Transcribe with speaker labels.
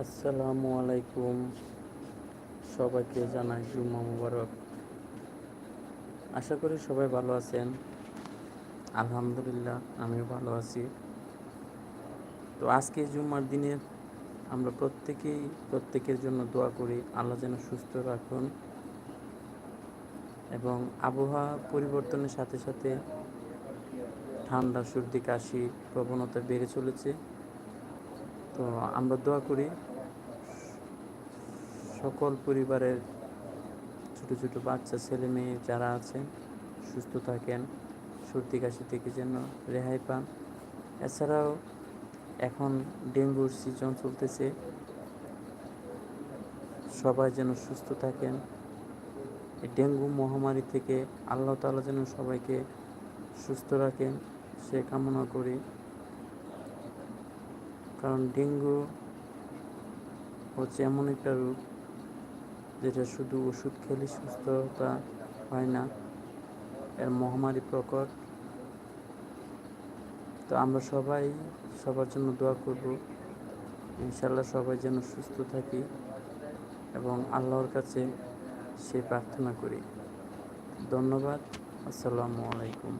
Speaker 1: আসসালামু আলাইকুম। সবাইকে জানাই জুম্মা মুবারক। আশা করি সবাই ভালো আছেন। আলহামদুলিল্লাহ, আমিও ভালো আছি। তো আজকে জুম্মার দিনে আমরা প্রত্যেকেই, প্রত্যেকের জন্য দোয়া করি, আল্লাহ যেন সুস্থ রাখুন এবং আবহাওয়া পরিবর্তনের সাথে সাথে ঠান্ডা, সর্দি, কাশি প্রবণতা বেড়ে চলেছে। তো আমরা দোয়া করি সকল পরিবারের ছোট ছোট বাচ্চা, ছেলে মেয়ে যারা আছেন সুস্থ থাকেন, সর্দি কাশি থেকে যেন রেহাই পান। এছাড়াও এখন ডেঙ্গুর সিজন চলতেছে। সবাই যেন সুস্থ থাকেন। এই ডেঙ্গু মহামারী থেকে আল্লাহ তাআলা যেন সবাইকে সুস্থ রাখেন। সে কামনা করি। কারণ ডেঙ্গু হচ্ছে এমন একটা রোগ যেটা শুধু ওষুধ খেলে সুস্থতা হয় না, এর মহামারী প্রকট। তো আমরা সবাই সবার জন্য দোয়া করব ইনশাল্লাহ সবাই যেন সুস্থ থাকি এবং আল্লাহর কাছে সে প্রার্থনা করি। ধন্যবাদ, আসসালামু আলাইকুম।